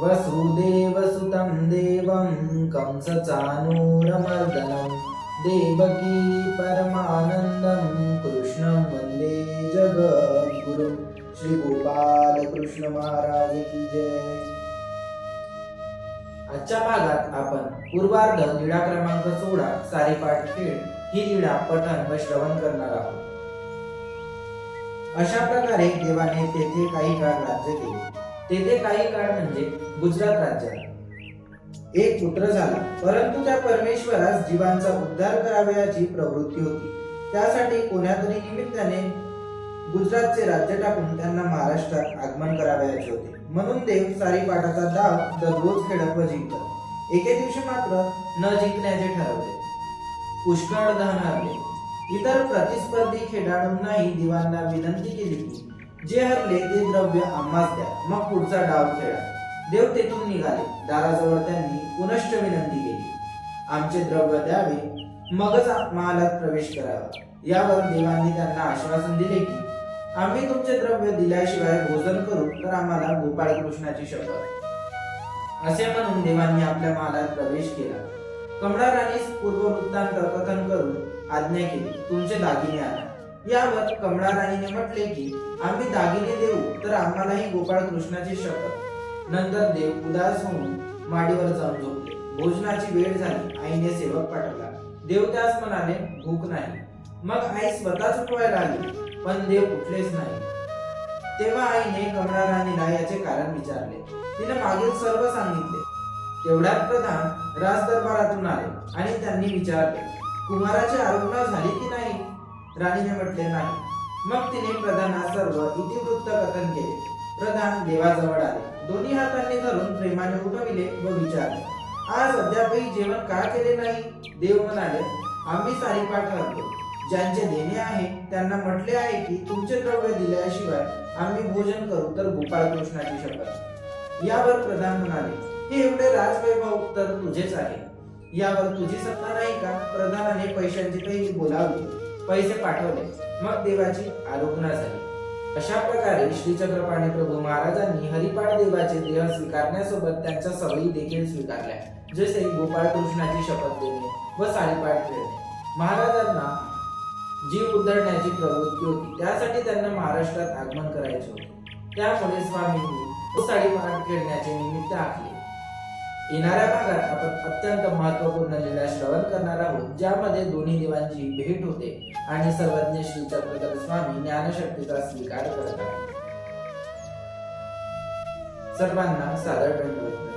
वसुदेवसुतं देवं कंसचानूरमर्दनं देवकी परमानन्दं कृष्णं वन्दे जगद्गुरु। श्रीगोपालकृष्ण महाराज की जय। आजच्या भागात आपण पूर्वार्ध लीळा क्रमांक सोळा सारीपाठ खेळ ही लीळा पठन व श्रवण करणार आहोत. अशा प्रकारे देवाने तेथे काही काळ राज्य केले. तेथे काही काळ म्हणजे गुजरात राज्यात. एक पुत्र झाला. परंतु त्या परमेश्वरास जीवांचा उद्धार करावयाची प्रवृत्ती होती. त्यासाठी कोणातरी निमित्ताने गुजरातचे राज्य टाकून त्यांना महाराष्ट्रात आगमन करावयाचे होते. म्हणून देव सारीपाठाचा डाव दररोज खेळत व जिंकत एके दिवशी मात्र न जिंकण्याचे ठरवले. पुष्कळ धन हरले. इतर प्रतिस्पर्धी खेळाडूंनाही दिवांना विनंती केली जे हरले ते द्रव्य आम्हास द्या मग पुढचा डाव खेळा. देव तेथून निघाले. दाराजवळ त्यांनी पुनश्च विनंती केली. आमचे द्रव्य द्यावे. मगच महालात प्रवेश करावा. यावर देवांनी त्यांना आश्वासन दिले की आम्ही तुमचे द्रव्य दिल्याशिवाय भोजन करू तर आम्हाला गोपाळ कृष्णाची शपथ. असे म्हणून देवांनी आपल्या महालात प्रवेश केला. कमळा राणीस पूर्व वृत्तांत कथन करून आज्ञा केली. तुमचे दागिने आणा. यावर कमळा राणीने म्हटले की आम्ही दागिने देऊ तर आम्हालाही गोपाळ कृष्णाची शपथ. नंतर देव उदास होऊन माडीवर जाऊन झोपले. भोजनाची वेळ झाली. आईने सेवक पाठवला. देव त्यास म्हणाले भूक नाही. मग आई स्वतःच उठवायला आली पण देव उठलेच नाही. तेव्हा आईने कमळा राणीला याचे कारण विचारले. तिने मागील सर्व सांगितले. तेवढ्यात प्रधान राज दरबारातून आले आणि त्यांनी विचारले कुमाराची आरोग्य झाली की नाही? राणीने म्हटले नाही. मग तिने प्रधानास सर्व इतिवृत्त कथन केले. प्रधान देवाजवळ आले. दोन्ही हातांनी धरून प्रेमाने उठविले व विचारले आज अद्यापही जेवण का केले नाही? देव म्हणाले आम्ही सारी करतो ज्यांचे देणे आहे त्यांना म्हटले आहे की तुमचे द्रव्य दिल्याशिवाय आम्ही भोजन करू तर गोपाळ कृष्णाची शपथ. यावर प्रधान म्हणाले हे एवढे राजवैभव तर तुझेच आहे. यावर तुझी सत्ता नाही का? प्रधानाने पैशांची काही बोलावली. पैसे पाठवले. मग देवाची आलोकना झाली. अशा प्रकारे श्री चक्रपाणी प्रभू महाराजांनी हरिपाळ देवाचे देह स्वीकारण्यासोबत त्यांच्या सवयी देखील स्वीकारल्या. जसे गोपाळ कृष्णाची शपथ देणे व सारीपाठ खेळणे. महाराजांना जीव उद्धरण्याची प्रवृत्ती होती. त्यासाठी त्यांना महाराष्ट्रात आगमन करायचे होते. त्यामुळे स्वामींनी साडीपाठ खेळण्याचे निमित्त आखले. येणाऱ्या भागात आपण अत्यंत महत्त्वपूर्ण लीला श्रवण करणार आहोत ज्यामध्ये दोन्ही देवांची भेट होते आणि सर्वज्ञ श्री चक्रधर स्वामी ज्ञानशक्तीचा स्वीकार करतात. सर्वांना सादर दंडवत